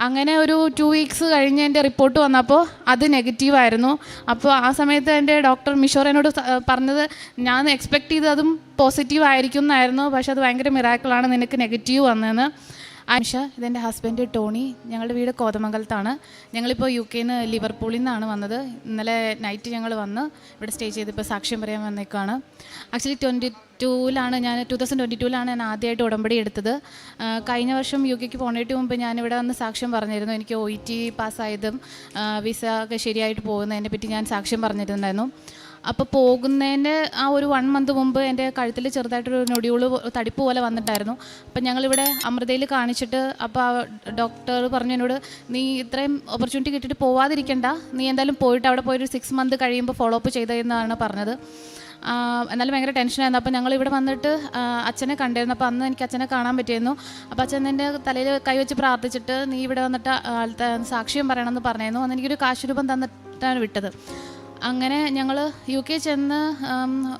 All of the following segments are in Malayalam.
അങ്ങനെ ഒരു ടു വീക്സ് കഴിഞ്ഞ് എന്റെ റിപ്പോർട്ട് വന്നപ്പോൾ അത് നെഗറ്റീവായിരുന്നു അപ്പോൾ ആ സമയത്ത് എന്റെ ഡോക്ടർ മിഷോർ എന്നോട് പറഞ്ഞത് ഞാൻ എക്സ്പെക്ട് ചെയ്തതും പോസിറ്റീവ് ആയിരിക്കും എന്നായിരുന്നു പക്ഷെ അത് ഭയങ്കര മിറാക്കിളാണ് നിനക്ക് നെഗറ്റീവ് വന്നതെന്ന് ആയിഷ ഇതെന്റെ ഹസ്ബൻഡ് ടോണി ഞങ്ങളുടെ വീട് കോതമംഗലത്താണ്. ഞങ്ങളിപ്പോൾ യു കെയിൽ നിന്ന് ലിവർപൂളിൽ നിന്നാണ് വന്നത്. ഇന്നലെ നൈറ്റ് ഞങ്ങൾ വന്ന് ഇവിടെ സ്റ്റേ ചെയ്ത് ഇപ്പോൾ സാക്ഷ്യം പറയാൻ വന്നേക്കാണ്. ആക്ച്വലി ട്വന്റി ടൂവിലാണ് ഞാൻ ടു തൗസൻഡ് ട്വന്റി ടൂവിലാണ് ഞാൻ ആദ്യമായിട്ട് ഉടമ്പടി എടുത്തത്. കഴിഞ്ഞ വർഷം യു കെക്ക് പോണേറ്റ് മുമ്പ് ഞാനിവിടെ വന്ന് സാക്ഷ്യം പറഞ്ഞിരുന്നു. എനിക്ക് ഒ ഇ ടി പാസ്സായതും വിസ ഒക്കെ ശരിയായിട്ട് പോകുന്നതിനെ പറ്റി ഞാൻ സാക്ഷ്യം പറഞ്ഞിരുന്നായിരുന്നു. അപ്പോൾ പോകുന്നതിന്റെ ആ ഒരു വൺ മന്ത് മുമ്പ് എന്റെ കഴുത്തിൽ ചെറുതായിട്ടൊരു നൊടിയുൾ തടിപ്പ് പോലെ വന്നിട്ടായിരുന്നു. അപ്പൊ ഞങ്ങൾ ഇവിടെ അമൃതയിൽ കാണിച്ചിട്ട് അപ്പോൾ ആ ഡോക്ടർ പറഞ്ഞു എന്നോട് നീ ഇത്രയും ഓപ്പർച്യൂണിറ്റി കിട്ടിട്ട് പോവാതിരിക്കണ്ട. നീ എന്തായാലും പോയിട്ട് അവിടെ പോയി ഒരു സിക്സ് മന്ത് കഴിയുമ്പോൾ ഫോളോ അപ്പ് ചെയ്തതെന്നാണ് പറഞ്ഞത്. എന്നാലും ഭയങ്കര ടെൻഷനായിരുന്നു അപ്പോൾ ഞങ്ങൾ ഇവിടെ വന്നിട്ട് അച്ഛനെ കണ്ടിരുന്നു. അപ്പോൾ അന്ന് എനിക്ക് അച്ഛനെ കാണാൻ പറ്റിയിരുന്നു. അപ്പോൾ അച്ഛൻ എന്റെ തലയിൽ കൈവച്ച് പ്രാർത്ഥിച്ചിട്ട് നീ ഇവിടെ വന്നിട്ട് സാക്ഷ്യം പറയണമെന്ന് പറഞ്ഞിരുന്നു. അന്ന് എനിക്കൊരു കാശുരൂപം തന്നിട്ടാണ് വിട്ടത്. അങ്ങനെ ഞങ്ങൾ യു കെ ചെന്ന്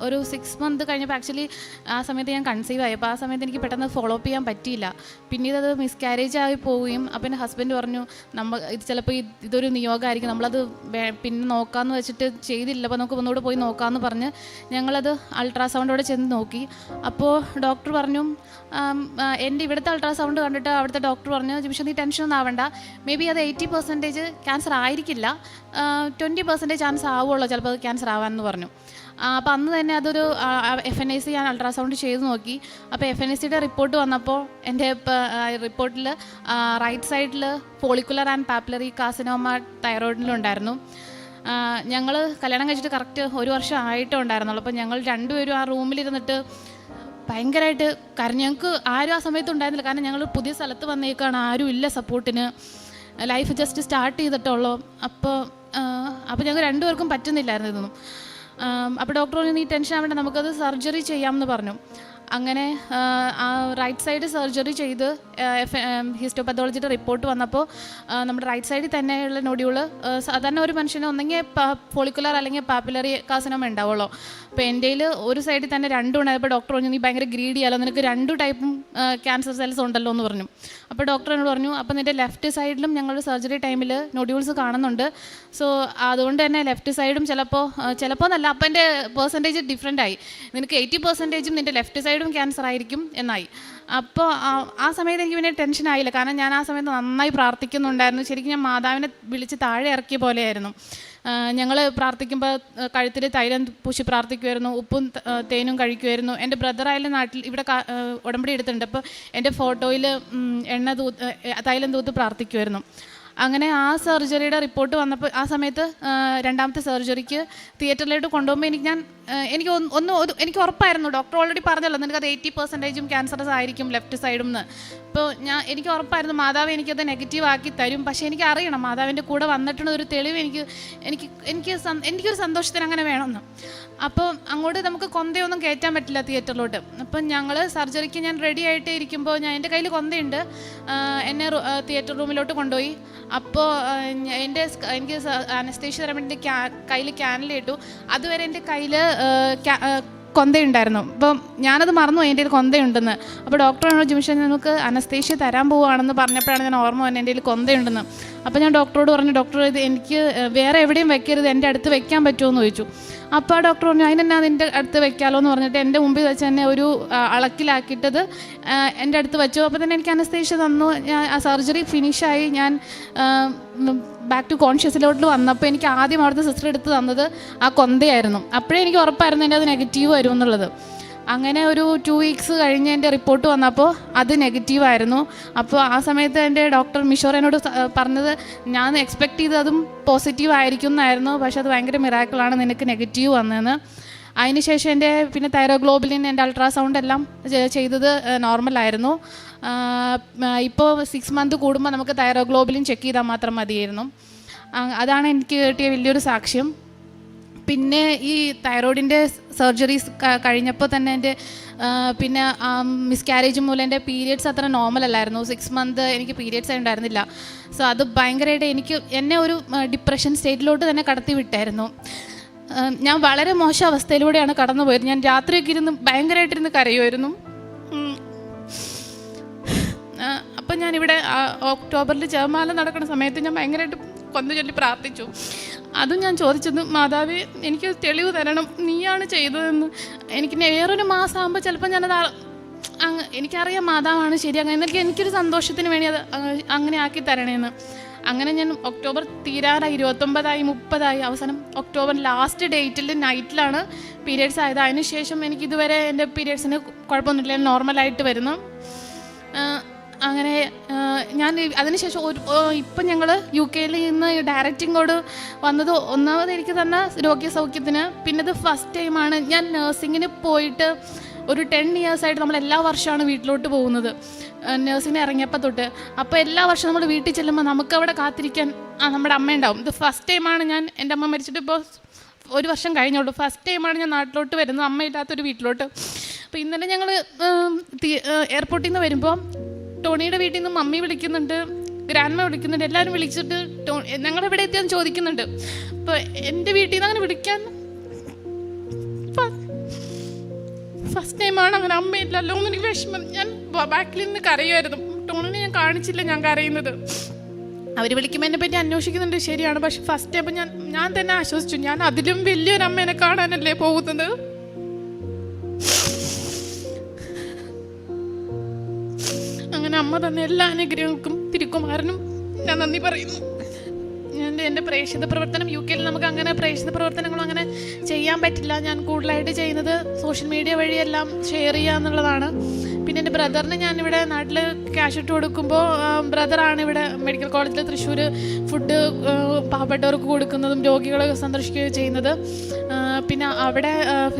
ഒരു സിക്സ് മന്ത് കഴിഞ്ഞപ്പോൾ ആക്ച്വലി ആ സമയത്ത് ഞാൻ കൺസീവ് ആയി. അപ്പോൾ ആ സമയത്ത് എനിക്ക് പെട്ടെന്ന് ഫോളോ അപ്പ് ചെയ്യാൻ പറ്റിയില്ല. പിന്നീട് അത് മിസ്കാരേജ് ആയി പോവുകയും അപ്പം എന്റെ ഹസ്ബൻഡ് പറഞ്ഞു നമ്മൾ ഇത് ചിലപ്പോൾ ഇത് ഇതൊരു നിയോഗമായിരിക്കും നമ്മളത് പിന്നെ നോക്കാമെന്ന് വെച്ചിട്ട് ചെയ്തില്ല. അപ്പോൾ നമുക്ക് ഒന്നുകൂടെ പോയി നോക്കാമെന്ന് പറഞ്ഞ് ഞങ്ങളത് അൾട്രാസൗണ്ടോടെ ചെന്ന് നോക്കി. അപ്പോൾ ഡോക്ടർ പറഞ്ഞു എന്റെ ഇവിടുത്തെ അൾട്രാസൗണ്ട് കണ്ടിട്ട് അവിടുത്തെ ഡോക്ടർ പറഞ്ഞു ജിമിഷ നീ ടെൻഷൻ ഒന്നും ആവണ്ട. മേ ബി അത് എയ്റ്റി പെർസെന്റേജ് ക്യാൻസർ ആയിരിക്കില്ല. ട്വന്റി പെർസെന്റേജ് ചാൻസ് ആവുള്ളൂ ചിലപ്പോൾ അത് ക്യാൻസർ ആവാമെന്ന് പറഞ്ഞു. അപ്പോൾ അന്ന് തന്നെ അതൊരു എഫ് എൻ ഐ സി ഞാൻ അൾട്രാസൗണ്ട് ചെയ്ത് നോക്കി. അപ്പോൾ എഫ് എൻ ഐ സിയുടെ റിപ്പോർട്ട് വന്നപ്പോൾ എന്റെ റിപ്പോർട്ടിൽ റൈറ്റ് സൈഡിൽ പോളിക്കുലർ ആൻഡ് പാപ്പുലറി കാസിനോമ തൈറോയിഡിലുണ്ടായിരുന്നു ഞങ്ങൾ കല്യാണം കഴിച്ചിട്ട് കറക്റ്റ് ഒരു വർഷം ആയിട്ടേ ഉണ്ടായിരുന്നുള്ളൂ. അപ്പോൾ ഞങ്ങൾ രണ്ടുപേരും ആ റൂമിലിരുന്നിട്ട് ഭയങ്കരമായിട്ട് കാരണം ഞങ്ങൾക്ക് ആരും ആ സമയത്ത് ഉണ്ടായിരുന്നില്ല. കാരണം ഞങ്ങൾ പുതിയ സ്ഥലത്ത് വന്നേക്കാണ് ആരും ഇല്ല സപ്പോർട്ടിന് ലൈഫ് ജസ്റ്റ് സ്റ്റാർട്ട് ചെയ്തിട്ടുള്ളൂ. അപ്പോൾ അപ്പോൾ ഞങ്ങൾക്ക് രണ്ടുപേർക്കും പറ്റുന്നില്ലായിരുന്നു ഇതൊന്നും. അപ്പോൾ ഡോക്ടർ പറഞ്ഞു നീ ടെൻഷൻ ആവേണ്ട നമുക്കത് സർജറി ചെയ്യാമെന്ന് പറഞ്ഞു. അങ്ങനെ റൈറ്റ് സൈഡ് സർജറി ചെയ്ത് ഹിസ്റ്റോപത്തോളജിയുടെ റിപ്പോർട്ട് വന്നപ്പോൾ നമ്മുടെ റൈറ്റ് സൈഡിൽ തന്നെയുള്ള നൊടിയുൾ സാധാരണ ഒരു മനുഷ്യന് ഒന്നെങ്കിൽ ഫോളിക്കുലർ അല്ലെങ്കിൽ പാപ്പുലറി കാസനോമ ഉണ്ടാവുള്ളൂ. അപ്പോൾ എന്റെ ഒരു സൈഡിൽ തന്നെ രണ്ടും ഉണ്ടായപ്പോൾ ഡോക്ടർ പറഞ്ഞു നീ ഭയങ്കര ഗ്രീഡിയാലോ നിനക്ക് രണ്ട് ടൈപ്പും ക്യാൻസർ സെൽസ് ഉണ്ടല്ലോ എന്ന് പറഞ്ഞു. അപ്പോൾ ഡോക്ടർ എന്നോട് പറഞ്ഞു അപ്പോൾ നിന്റെ ലെഫ്റ്റ് സൈഡിലും ഞങ്ങളുടെ സർജറി ടൈമിൽ നൊഡ്യൂൾസ് കാണുന്നുണ്ട്. സോ അതുകൊണ്ട് തന്നെ ലെഫ്റ്റ് സൈഡും ചിലപ്പോൾ ചിലപ്പോൾ എന്നല്ല അപ്പം എന്റെ പെർസെന്റേജ് ഡിഫറെന്റ് ആയി. നിനക്ക് എയ്റ്റി പെർസെന്റേജും നിന്റെ ലെഫ്റ്റ് സൈഡും ക്യാൻസർ ആയിരിക്കും എന്നായി. അപ്പോൾ ആ- സമയത്ത് എനിക്ക് പിന്നെ ടെൻഷൻ ആയില്ല. കാരണം ഞാൻ ആ സമയത്ത് നന്നായി പ്രാർത്ഥിക്കുന്നുണ്ടായിരുന്നു. ശരിക്കും ഞാൻ മാതാവിനെ വിളിച്ച് താഴെ ഇറക്കിയ പോലെയായിരുന്നു. ഞങ്ങൾ പ്രാർത്ഥിക്കുമ്പോൾ കഴുത്തിൽ തൈലം പൂശി പ്രാർത്ഥിക്കുമായിരുന്നു ഉപ്പും തേനും കഴിക്കുമായിരുന്നു എന്റെ ബ്രദറായാലും നാട്ടിൽ ഇവിടെ ഉടമ്പടി എടുത്തിട്ടുണ്ട്. അപ്പോൾ എന്റെ ഫോട്ടോയിൽ എണ്ണ തൂത്ത് തൈലം തൂത്ത് പ്രാർത്ഥിക്കുമായിരുന്നു അങ്ങനെ ആ സർജറിയുടെ റിപ്പോർട്ട് വന്നപ്പോൾ ആ സമയത്ത് രണ്ടാമത്തെ സർജറിക്ക് തിയേറ്ററിലോട്ട് കൊണ്ടുപോകുമ്പോൾ എനിക്ക് ഞാൻ എനിക്ക് ഒന്ന് എനിക്ക് ഉറപ്പായിരുന്നു. ഡോക്ടർ ഓൾറെഡി പറഞ്ഞല്ലോ നിനക്ക് അത് എയ്റ്റി പെർസെന്റേജും ക്യാൻസറസ് ആയിരിക്കും ലെഫ്റ്റ് സൈഡും എന്ന് ഇപ്പോൾ ഞാൻ എനിക്ക് ഉറപ്പായിരുന്നു മാതാവ് എനിക്കത് നെഗറ്റീവ് ആക്കി തരും. പക്ഷേ എനിക്ക് അറിയണം മാതാവിന്റെ കൂടെ വന്നിട്ടുള്ള ഒരു തെളിവ് എനിക്ക് എനിക്ക് എനിക്ക് എനിക്കൊരു സന്തോഷത്തിന് അങ്ങനെ വേണമെന്ന് അപ്പോൾ അങ്ങോട്ട് നമുക്ക് കൊന്തയൊന്നും കയറ്റാൻ പറ്റില്ല തിയേറ്ററിലോട്ട് അപ്പം ഞങ്ങൾ സർജറിക്ക് ഞാൻ റെഡി ആയിട്ട് ഇരിക്കുമ്പോൾ ഞാൻ എന്റെ കയ്യിൽ കൊന്തയുണ്ട്. എന്നെ തിയേറ്റർ റൂമിലോട്ട് കൊണ്ടുപോയി. അപ്പോൾ എന്റെ എനിക്ക് അനസ്തേഷ്യ തരാൻ വേണ്ടി കയ്യിൽ ക്യാനലിട്ടു അതുവരെ എന്റെ കയ്യിൽ കൊന്തയുണ്ടായിരുന്നു. അപ്പം ഞാനത് മറന്നു എന്റെ കയ്യിൽ കൊന്തയുണ്ടെന്ന്. അപ്പോൾ ഡോക്ടർ എന്നോട് ജിമിഷൻ നമുക്ക് അനസ്തേഷ്യ തരാൻ പോവുകയാണെന്ന് പറഞ്ഞപ്പോഴാണ് ഞാൻ ഓർമ്മ വന്നത് എന്റെ കയ്യിൽ കൊന്തയുണ്ടെന്ന്. അപ്പോൾ ഞാൻ ഡോക്ടറോട് പറഞ്ഞു ഡോക്ടർ ഇത് എനിക്ക് വേറെ എവിടെയും വെക്കരുത്. എന്റെ അടുത്ത് വെക്കാൻ പറ്റുമോ? എന്ന് ചോദിച്ചു. അപ്പോൾ ആ ഡോക്ടർ പറഞ്ഞു അതിനെന്നാ നിന്റെ അടുത്ത് വെക്കാലോ എന്ന് പറഞ്ഞിട്ട് എന്റെ മുമ്പിൽ വെച്ച് തന്നെ ഒരു അളക്കിലാക്കിയിട്ടത് എന്റെ അടുത്ത് വെച്ചു. അപ്പോൾ തന്നെ എനിക്ക് അനസ്തേഷ്യ തന്നു. ഞാൻ ആ സർജറി ഫിനിഷായി. ഞാൻ ബാക്ക് ടു കോൺഷ്യസിലോട്ട് വന്നപ്പോൾ എനിക്ക് ആദ്യം അവിടുത്തെ സിസ്റ്റർ എടുത്ത് തന്നത് ആ കൊന്തയായിരുന്നു. അപ്പോഴേ എനിക്ക് ഉറപ്പായിരുന്നു എന്റെ അത് നെഗറ്റീവ് വരും എന്നുള്ളത്. അങ്ങനെ ഒരു ടു വീക്സ് കഴിഞ്ഞ് എന്റെ റിപ്പോർട്ട് വന്നപ്പോൾ അത് നെഗറ്റീവായിരുന്നു അപ്പോൾ ആ സമയത്ത് എന്റെ ഡോക്ടർ മിഷോർ പറഞ്ഞത് ഞാൻ എക്സ്പെക്ട് ചെയ്തതും പോസിറ്റീവ് ആയിരിക്കും എന്നായിരുന്നു പക്ഷെ അത് ഭയങ്കര മിറാക്കിളാണ് നിനക്ക് നെഗറ്റീവ് വന്നതെന്ന് അതിനുശേഷം എന്റെ പിന്നെ തൈറോഗ്ലോബിലിൻ എന്റെ അൾട്രാസൗണ്ട് എല്ലാം ചെയ്തത് നോർമലായിരുന്നു ഇപ്പോൾ സിക്സ് മന്ത് കൂടുമ്പോൾ നമുക്ക് തൈറോഗ്ലോബിലിൻ ചെക്ക് ചെയ്താൽ മാത്രം മതിയായിരുന്നു. അതാണ് എനിക്ക് കിട്ടിയ വലിയൊരു സാക്ഷ്യം. പിന്നെ ഈ തൈറോയിഡിന്റെ സർജറീസ് കഴിഞ്ഞപ്പോൾ തന്നെ എന്റെ പിന്നെ മിസ്കാരേജ് മൂലം എന്റെ പീരിയഡ്സ് അത്ര നോർമൽ അല്ലായിരുന്നു. സിക്സ് മന്ത് എനിക്ക് പീരിയഡ്സ് ഉണ്ടായിരുന്നില്ല. സോ അത് ഭയങ്കരമായിട്ട് എനിക്ക് എന്നെ ഒരു ഡിപ്രഷൻ സ്റ്റേറ്റിലോട്ട് തന്നെ കടത്തി വിട്ടായിരുന്നു. ഞാൻ വളരെ മോശം അവസ്ഥയിലൂടെയാണ് കടന്നു പോയത്. ഞാൻ രാത്രിയൊക്കെ ഇരുന്ന് ഭയങ്കരമായിട്ടിരുന്ന് കരയുമായിരുന്നു. അപ്പം ഞാനിവിടെ ഒക്ടോബറിൽ ജപമാല നടക്കുന്ന സമയത്ത് ഞാൻ ഭയങ്കരമായിട്ട് കൊന്നു ചൊല്ലി പ്രാർത്ഥിച്ചു. അതും ഞാൻ ചോദിച്ചത് മാതാവി എനിക്ക് തെളിവ് തരണം. നീയാണ് ചെയ്തതെന്ന്. എനിക്ക് വേറൊരു മാസം ആകുമ്പോൾ ചിലപ്പോൾ ഞാനത് അങ്ങ് എനിക്കറിയാം മാതാവാണ് ശരി അങ്ങനെ എനിക്ക് എനിക്കൊരു സന്തോഷത്തിന് വേണ്ടി അത് അങ്ങനെ ആക്കി തരണേന്ന്. അങ്ങനെ ഞാൻ ഒക്ടോബർ തീരാറായി ഇരുപത്തൊമ്പതായി മുപ്പതായി അവസാനം ഒക്ടോബർ ലാസ്റ്റ് ഡേറ്റിൽ നൈറ്റിലാണ് പീരിയഡ്സ് ആയത്. അതിനുശേഷം എനിക്ക് ഇതുവരെ എന്റെ പീരിയഡ്സിന് കുഴപ്പമൊന്നുമില്ല. നോർമലായിട്ട് വരുന്നു. അങ്ങനെ ഞാൻ അതിനുശേഷം ഒരു ഇപ്പം ഞങ്ങൾ യു കെയിൽ നിന്ന് ഡയറക്റ്റിങ്ങോട് വന്നത് ഒന്നാമത് എനിക്ക് തന്ന രോഗ്യസൗഖ്യത്തിന് പിന്നെ ഇത് ഫസ്റ്റ് ടൈമാണ് ഞാൻ നഴ്സിങ്ങിന് പോയിട്ട് ഒരു ടെൻ ഇയേഴ്സായിട്ട് നമ്മൾ എല്ലാ വർഷമാണ് വീട്ടിലോട്ട് പോകുന്നത്. നഴ്സിങ്ങിന് ഇറങ്ങിയപ്പോൾ തൊട്ട്. അപ്പോൾ എല്ലാ വർഷവും നമ്മൾ വീട്ടിൽ ചെല്ലുമ്പോൾ നമുക്ക് അവിടെ കാത്തിരിക്കാൻ ആ നമ്മുടെ അമ്മ ഉണ്ടാവും. ഇത് ഫസ്റ്റ് ടൈമാണ് ഞാൻ എന്റെ അമ്മ മരിച്ചിട്ട് ഇപ്പോൾ ഒരു വർഷം കഴിഞ്ഞോളൂ ഫസ്റ്റ് ടൈമാണ് ഞാൻ നാട്ടിലോട്ട് വരുന്നത്. അമ്മയില്ലാത്തൊരു വീട്ടിലോട്ട്. അപ്പോൾ ഇന്നലെ ഞങ്ങൾ എയർപോർട്ടിൽ നിന്ന് വരുമ്പോൾ ടോണിയുടെ വീട്ടിൽ നിന്ന് മമ്മി വിളിക്കുന്നുണ്ട് ഗ്രാൻഡ്മ വിളിക്കുന്നുണ്ട് എല്ലാവരും വിളിച്ചിട്ട് ടോ ഞങ്ങളുടെ ഇവിടെ എത്തിയാൽ ചോദിക്കുന്നുണ്ട്. അപ്പോൾ എന്റെ വീട്ടിൽ നിന്ന് അങ്ങനെ വിളിക്കാൻ ഫസ്റ്റ് ടൈം ആണ് അങ്ങനെ അമ്മയില്ലല്ലോ എന്ന് എനിക്ക് വിഷമം. ഞാൻ ബാക്കിൽ നിന്ന് കരയുമായിരുന്നു ടോണിനെ ഞാൻ കാണിച്ചില്ല ഞാൻ കരയുന്നത്. അവർ വിളിക്കുമ്പോൾ എന്നെ പറ്റി അന്വേഷിക്കുന്നുണ്ട് ശരിയാണ്. പക്ഷെ ഫസ്റ്റ് ടൈം ഞാൻ ഞാൻ തന്നെ ആശ്വസിച്ചു. ഞാൻ അതിലും വലിയൊരു അമ്മേനെ കാണാനല്ലേ പോകുന്നത്? അമ്മ തന്ന എല്ലാ അനുഗ്രഹങ്ങൾക്കും തിരുക്കുമാരനും ഞാൻ നന്ദി പറയുന്നു. ഞാൻ എന്റെ പ്രേക്ഷിത പ്രവർത്തനം യു കെയിൽ നമുക്ക് അങ്ങനെ പ്രേക്ഷിത പ്രവർത്തനങ്ങളും അങ്ങനെ ചെയ്യാൻ പറ്റില്ല. ഞാൻ കൂടുതലായിട്ട് ചെയ്യുന്നത് സോഷ്യൽ മീഡിയ വഴിയെല്ലാം ഷെയർ ചെയ്യുക എന്നുള്ളതാണ്. പിന്നെ എന്റെ ബ്രദറിന് ഞാനിവിടെ നാട്ടിൽ ക്യാഷ് ഇട്ട് കൊടുക്കുമ്പോൾ ബ്രദറാണ് ഇവിടെ മെഡിക്കൽ കോളേജിൽ തൃശ്ശൂർ ഫുഡ് പാവപ്പെട്ടവർക്ക് കൊടുക്കുന്നതും രോഗികളെ സന്ദർശിക്കുകയും ചെയ്യുന്നത്. പിന്നെ അവിടെ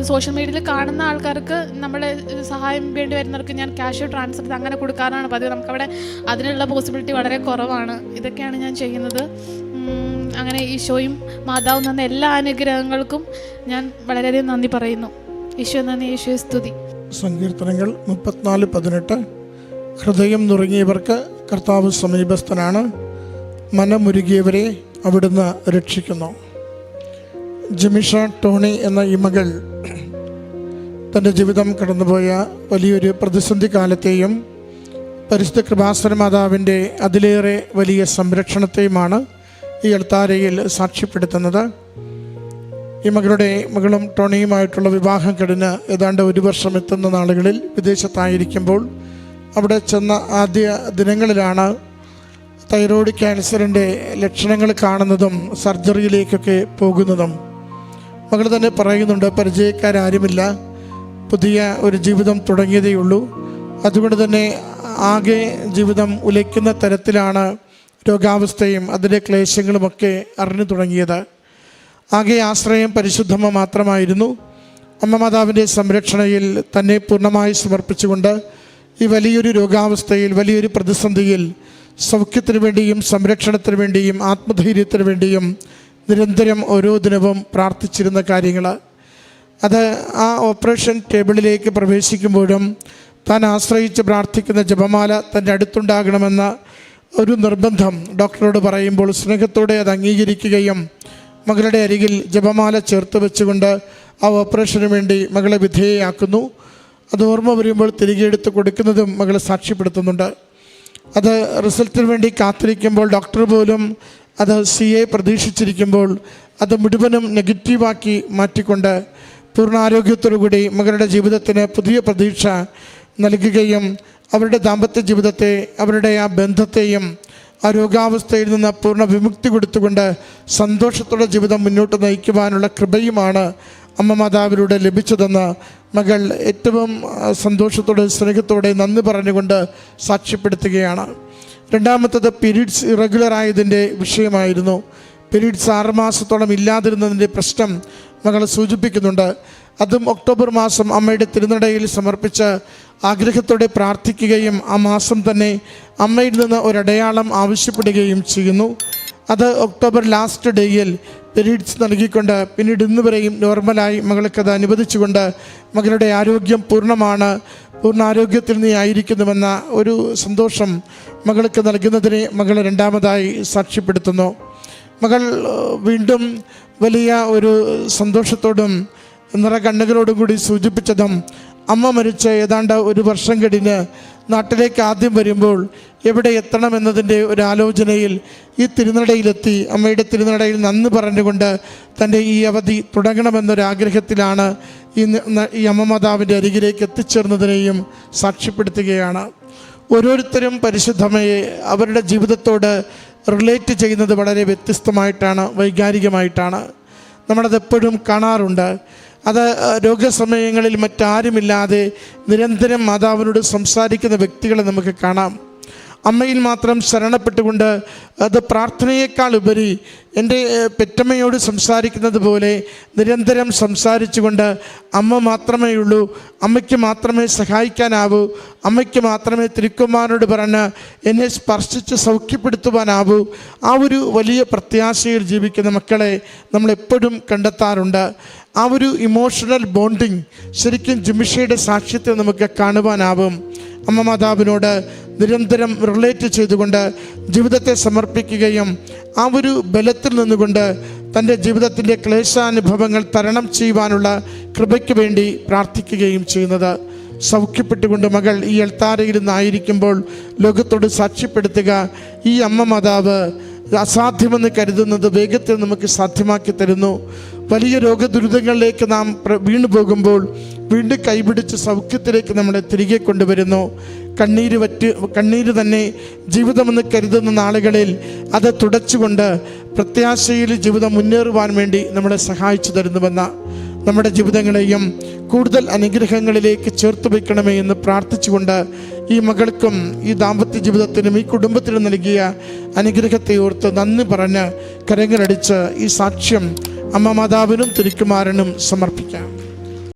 സോഷ്യൽ മീഡിയയിൽ കാണുന്ന ആൾക്കാർക്ക് നമ്മുടെ സഹായം വേണ്ടി വരുന്നവർക്ക് ഞാൻ ക്യാഷ് ട്രാൻസ്ഫർ അങ്ങനെ കൊടുക്കാറാണ് പതിവ്. നമുക്കവിടെ അതിനുള്ള പോസിബിലിറ്റി വളരെ കുറവാണ്. ഇതൊക്കെയാണ് ഞാൻ ചെയ്യുന്നത്. അങ്ങനെ ഈശോയും മാതാവും തന്ന എല്ലാ അനുഗ്രഹങ്ങൾക്കും ഞാൻ വളരെയധികം നന്ദി പറയുന്നു. ഈശോ നന്ദി ഈശോ സ്തുതി. സങ്കീർത്തനങ്ങൾ മുപ്പത്തിനാല് പതിനെട്ട്. ഹൃദയം നുറുങ്ങിയവർക്ക് കർത്താവ് സമീപസ്ഥനാണ്. മനമുരുകിയവരെ അവിടുന്ന് രക്ഷിക്കുന്നു. ജിമിഷ ടോണി എന്ന ഈ മകൾ തന്റെ ജീവിതം കടന്നുപോയ വലിയൊരു പ്രതിസന്ധി കാലത്തെയും പരിശുദ്ധ കൃപാസന മാതാവിന്റെ അതിലേറെ വലിയ സംരക്ഷണത്തെയുമാണ് ഈ എൽത്താരയിൽ സാക്ഷ്യപ്പെടുത്തുന്നത്. ഈ മകളുടെ മകളും ടോണിയുമായിട്ടുള്ള വിവാഹം കഴിഞ്ഞ് ഏതാണ്ട് ഒരു വർഷം എത്തുന്ന നാളുകളിൽ വിദേശത്തായിരിക്കുമ്പോൾ അവിടെ ചെന്ന ആദ്യ ദിനങ്ങളിലാണ് തൈറോയ്ഡ് ക്യാൻസറിന്റെ ലക്ഷണങ്ങൾ കാണുന്നതും സർജറിയിലേക്കൊക്കെ പോകുന്നതും മകൾ തന്നെ പറയുന്നുണ്ട് പരിചയക്കാരാരുമില്ല. പുതിയ ഒരു ജീവിതം തുടങ്ങിയതേയുള്ളൂ അതുകൊണ്ട് തന്നെ ആകെ ജീവിതം ഉലയ്ക്കുന്ന തരത്തിലാണ് രോഗാവസ്ഥയും അതിന്റെ ക്ലേശങ്ങളുമൊക്കെ അറിഞ്ഞു തുടങ്ങിയത്. ആകെ ആശ്രയം പരിശുദ്ധമ്മ മാത്രമായിരുന്നു. അമ്മ മാതാവിന്റെ സംരക്ഷണയിൽ തന്നെ പൂർണമായി സമർപ്പിച്ചുകൊണ്ട് ഈ വലിയൊരു രോഗാവസ്ഥയിൽ വലിയൊരു പ്രതിസന്ധിയിൽ സൗഖ്യത്തിന് വേണ്ടിയും സംരക്ഷണത്തിന് വേണ്ടിയും ആത്മധൈര്യത്തിന് വേണ്ടിയും നിരന്തരം ഓരോ ദിനവും പ്രാർത്ഥിച്ചിരുന്ന കാര്യങ്ങൾ. അത് ആ ഓപ്പറേഷൻ ടേബിളിലേക്ക് പ്രവേശിക്കുമ്പോഴും താൻ ആശ്രയിച്ച് പ്രാർത്ഥിക്കുന്ന ജപമാല തന്റെ അടുത്തുണ്ടാകണമെന്ന ഒരു നിർബന്ധം ഡോക്ടറോട് പറയുമ്പോൾ സ്നേഹത്തോടെ അത് അംഗീകരിക്കുകയും മകളുടെ അരികിൽ ജപമാല ചേർത്ത് വെച്ചുകൊണ്ട് ആ ഓപ്പറേഷന് വേണ്ടി മകളെ വിധേയയാക്കുന്നു. അത് ഓർമ്മ വരുമ്പോൾ തിരികെ എടുത്ത് കൊടുക്കുന്നതും മകളെ സാക്ഷ്യപ്പെടുത്തുന്നുണ്ട്. അത് റിസൾട്ടിന് വേണ്ടി കാത്തിരിക്കുമ്പോൾ ഡോക്ടർ പോലും അത് സി എ പ്രതീക്ഷിച്ചിരിക്കുമ്പോൾ അത് മുഴുവനും നെഗറ്റീവാക്കി മാറ്റിക്കൊണ്ട് പൂർണാരോഗ്യത്തോടുകൂടി മകളുടെ ജീവിതത്തിന് പുതിയ പ്രതീക്ഷ നൽകുകയും അവരുടെ ദാമ്പത്യ ജീവിതത്തെ അവരുടെ ആ ബന്ധത്തെയും ആ രോഗാവസ്ഥയിൽ നിന്ന് പൂർണ വിമുക്തി കൊടുത്തുകൊണ്ട് സന്തോഷത്തോടെ ജീവിതം മുന്നോട്ട് നയിക്കുവാനുള്ള കൃപയുമാണ് അമ്മ മാതാവിലൂടെ ലഭിച്ചതെന്ന് മകൾ ഏറ്റവും സന്തോഷത്തോടെ സ്നേഹത്തോടെ നന്ദി പറഞ്ഞുകൊണ്ട് സാക്ഷ്യപ്പെടുത്തുകയാണ്. രണ്ടാമത്തത് പീരീഡ്സ് ഇറഗുലർ ആയതിന്റെ വിഷയമായിരുന്നു. പീരീഡ്സ് ആറ് മാസത്തോളം ഇല്ലാതിരുന്നതിന്റെ പ്രശ്നം മകൾ സൂചിപ്പിക്കുന്നുണ്ട്. അതും ഒക്ടോബർ മാസം അമ്മയുടെ തിരുനടയിൽ സമർപ്പിച്ച് ആഗ്രഹത്തോടെ പ്രാർത്ഥിക്കുകയും ആ മാസം തന്നെ അമ്മയിൽ നിന്ന് ഒരടയാളം ആവശ്യപ്പെടുകയും ചെയ്യുന്നു. അത് ഒക്ടോബർ ലാസ്റ്റ് ഡേയിൽ പീരീഡ്സ് നൽകിക്കൊണ്ട് പിന്നീട് ഇന്ന് വരെയും നോർമലായി മകൾക്കത് അനുവദിച്ചുകൊണ്ട് മകളുടെ ആരോഗ്യം പൂർണമാണ്. പൂർണ ആരോഗ്യത്തിൽ നീ ആയിരിക്കുന്നുവെന്ന ഒരു സന്തോഷം മകൾക്ക് നൽകുന്നതിനെ മകൾ രണ്ടാമതായി സാക്ഷ്യപ്പെടുത്തുന്നു. മകൾ വീണ്ടും വലിയ ഒരു സന്തോഷത്തോടും നിറ കണ്ണുകളോടും കൂടി സൂചിപ്പിച്ചതും അമ്മ മരിച്ച ഏതാണ്ട് ഒരു വർഷം കഴിഞ്ഞ് നാട്ടിലേക്ക് ആദ്യം വരുമ്പോൾ എവിടെ എത്തണമെന്നതിന്റെ ഒരു ആലോചനയിൽ ഈ തിരുനടയിലെത്തി അമ്മയുടെ തിരുനടയിൽ നന്ദി പറഞ്ഞുകൊണ്ട് തന്റെ ഈ അവധി തുടങ്ങണമെന്നൊരാഗ്രഹത്തിലാണ് ഈ യമമാതാവിന്റെ അരികിലേക്ക് എത്തിച്ചേർന്നതിനെയും സാക്ഷ്യപ്പെടുത്തുകയാണ്. ഓരോരുത്തരും പരിശുദ്ധമയെ അവരുടെ ജീവിതത്തോട് റിലേറ്റ് ചെയ്യുന്നത് വളരെ വ്യത്യസ്തമായിട്ടാണ് വൈകാരികമായിട്ടാണ്. നമ്മളത് എപ്പോഴും കാണാറുണ്ട്. അത് രോഗസമയങ്ങളിൽ മറ്റാരുമില്ലാതെ നിരന്തരം മാതാവിനോട് സംസാരിക്കുന്ന വ്യക്തികളെ നമുക്ക് കാണാം. അമ്മയിൽ മാത്രം ശരണപ്പെട്ടുകൊണ്ട് അത് പ്രാർത്ഥനയേക്കാൾ ഉപരി എന്റെ പെറ്റമ്മയോട് സംസാരിക്കുന്നത് പോലെ നിരന്തരം സംസാരിച്ചുകൊണ്ട് അമ്മ മാത്രമേ ഉള്ളൂ. അമ്മയ്ക്ക് മാത്രമേ സഹായിക്കാനാവൂ. അമ്മയ്ക്ക് മാത്രമേ തിരുക്കുമാരനോട് പറഞ്ഞ് എന്നെ സ്പർശിച്ച് സൗഖ്യപ്പെടുത്തുവാനാവൂ. ആ ഒരു വലിയ പ്രത്യാശയിൽ ജീവിക്കുന്ന മക്കളെ നമ്മളെപ്പോഴും കണ്ടെത്താറുണ്ട്. ആ ഒരു ഇമോഷണൽ ബോണ്ടിങ് ശരിക്കും ജിമിഷയുടെ സാക്ഷ്യത്തെ നമുക്ക് കാണുവാനാവും. അമ്മ മാതാവിനോട് നിരന്തരം റിലേറ്റ് ചെയ്തുകൊണ്ട് ജീവിതത്തെ സമർപ്പിക്കുകയും ആ ഒരു ബലത്തിൽ നിന്നുകൊണ്ട് തന്റെ ജീവിതത്തിന്റെ ക്ലേശാനുഭവങ്ങൾ തരണം ചെയ്യുവാനുള്ള കൃപയ്ക്ക് വേണ്ടി പ്രാർത്ഥിക്കുകയും ചെയ്യുന്നത്. സൗഖ്യപ്പെട്ടുകൊണ്ട് മകൾ ഈ എൽത്താരയിൽ നിന്നായിരിക്കുമ്പോൾ ലോകത്തോട് സാക്ഷ്യപ്പെടുത്തുക ഈ അമ്മ മാതാവ് അസാധ്യമെന്ന് കരുതുന്നത് വേഗത്തിൽ നമുക്ക് സാധ്യമാക്കി തരുന്നു. വലിയ രോഗദുരിതങ്ങളിലേക്ക് നാം വീണു പോകുമ്പോൾ വീണ്ടും കൈപിടിച്ച് സൗഖ്യത്തിലേക്ക് നമ്മളെ തിരികെ കൊണ്ടുവരുന്നു. കണ്ണീര് വറ്റ് കണ്ണീര് തന്നെ ജീവിതമെന്ന് കരുതുന്ന നാളുകളിൽ അത് തുടച്ചുകൊണ്ട് പ്രത്യാശയിൽ ജീവിതം മുന്നേറുവാൻ വേണ്ടി നമ്മളെ സഹായിച്ചു തരുന്നുവെന്ന നമ്മുടെ ജീവിതങ്ങളെയും കൂടുതൽ അനുഗ്രഹങ്ങളിലേക്ക് ചേർത്ത് വയ്ക്കണമേ എന്ന് പ്രാർത്ഥിച്ചുകൊണ്ട് ഈ മകൾക്കും ഈ ദാമ്പത്യ ജീവിതത്തിനും ഈ കുടുംബത്തിനും നൽകിയ അനുഗ്രഹത്തെ ഓർത്ത് നന്ദി പറഞ്ഞ് കരങ്ങളടിച്ച് ഈ സാക്ഷ്യം അമ്മ മാതാവിനും തിരുക്കുമാരനും സമർപ്പിക്കാം.